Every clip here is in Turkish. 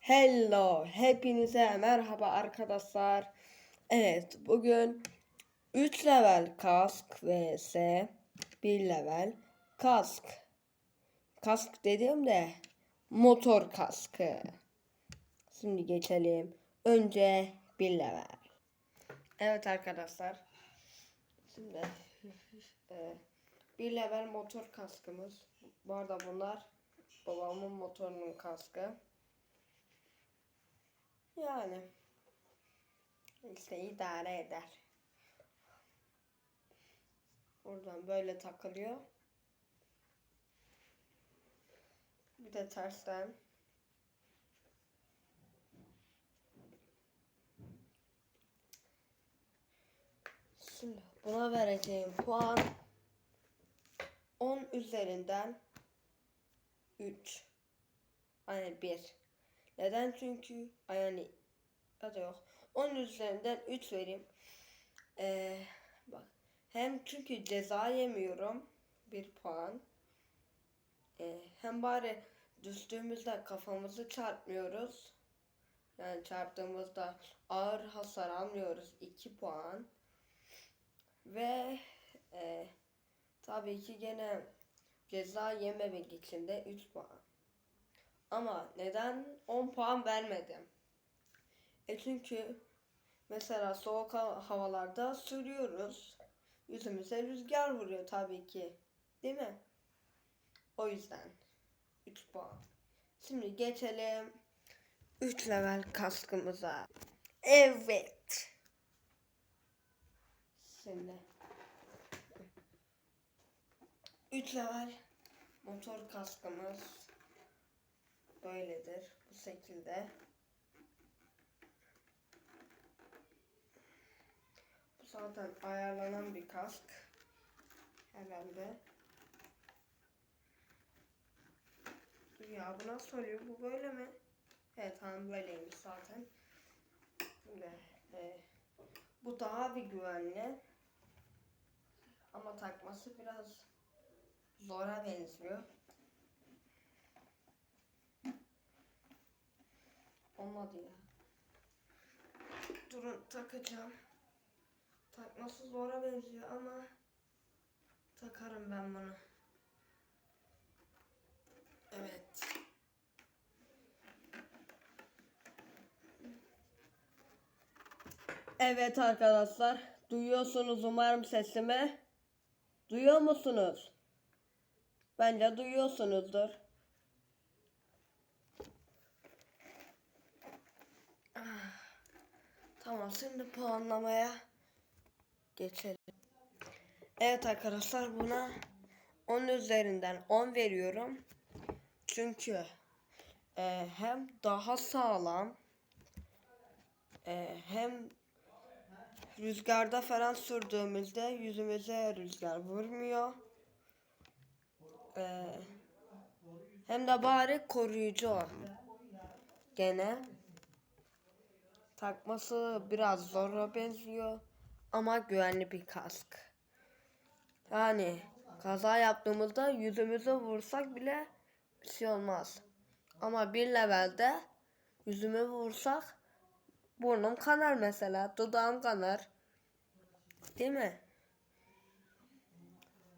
Hello, hepinize merhaba arkadaşlar. Evet, bugün 3 level kask vs 1 level kask. Kask dediğimde motor kaskı. Şimdi geçelim. Önce 1 level. Evet arkadaşlar. Şimdi e, 1 level motor kaskımız. Bu arada bunlar babamın motorunun kaskı. Yani işte idare eder. Buradan böyle takılıyor. Bir de tersten. Şimdi buna vereceğim puan 10 üzerinden 3. Hani 1. Neden? Çünkü yani ya da yok. 10 üzerinden 3 vereyim. Ee, bak. Hem çünkü ceza yemiyorum. 1 puan. Ee, hem bari düştüğümüzde kafamızı çarpmıyoruz. Yani çarptığımızda ağır hasar almıyoruz. 2 puan. Ve e, tabii ki gene ceza yememek için de 3 puan. Ama neden 10 puan vermedim? E çünkü mesela soğuk ha- havalarda sürüyoruz. Yüzümüze rüzgar vuruyor tabii ki. Değil mi? O yüzden 3 puan. Şimdi geçelim 3 level kaskımıza. Evet. Şimdi 3 level motor kaskımız böyledir bu şekilde. Bu zaten ayarlanan bir kask herhalde. Dur ya bu nasıl oluyor? Bu böyle mi? Evet tamam böyleymiş zaten. Şimdi, e, bu daha bir güvenli. Ama takması biraz zora benziyor. Olmadı ya. Durun takacağım. Takması zora benziyor ama takarım ben bunu. Evet. Evet arkadaşlar. Duyuyorsunuz umarım sesimi. Duyuyor musunuz? Bence duyuyorsunuzdur. Tamam şimdi puanlamaya geçelim. Evet arkadaşlar buna 10 üzerinden 10 veriyorum. Çünkü e, hem daha sağlam e, hem rüzgarda falan sürdüğümüzde yüzümüze rüzgar vurmuyor. E, hem de bari koruyucu. Gene takması biraz zora benziyor ama güvenli bir kask. Yani kaza yaptığımızda yüzümüze vursak bile bir şey olmaz. Ama bir levelde yüzüme vursak burnum kanar mesela, dudağım kanar. Değil mi?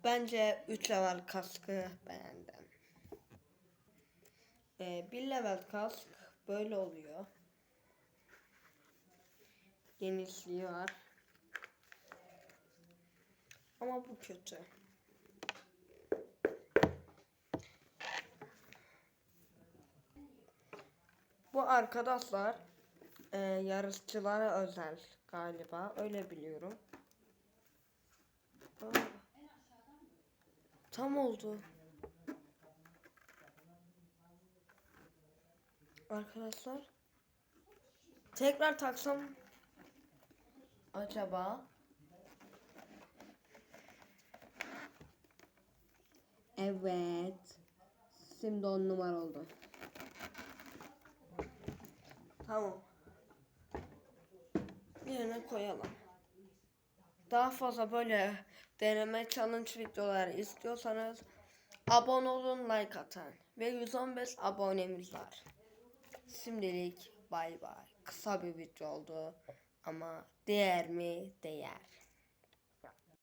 Bence 3 level kaskı beğendim. Ee, bir level kask böyle oluyor. Genişliği var. Ama bu kötü. Bu arkadaşlar e, yarışçılara özel galiba. Öyle biliyorum. Aa, tam oldu. Arkadaşlar. Tekrar taksam acaba? Evet. Şimdi on numara oldu. Tamam. Yerine koyalım. Daha fazla böyle deneme challenge videoları istiyorsanız abone olun, like atın. Ve 115 abonemiz var. Şimdilik bay bay. Kısa bir video oldu ama değer mi? Değer.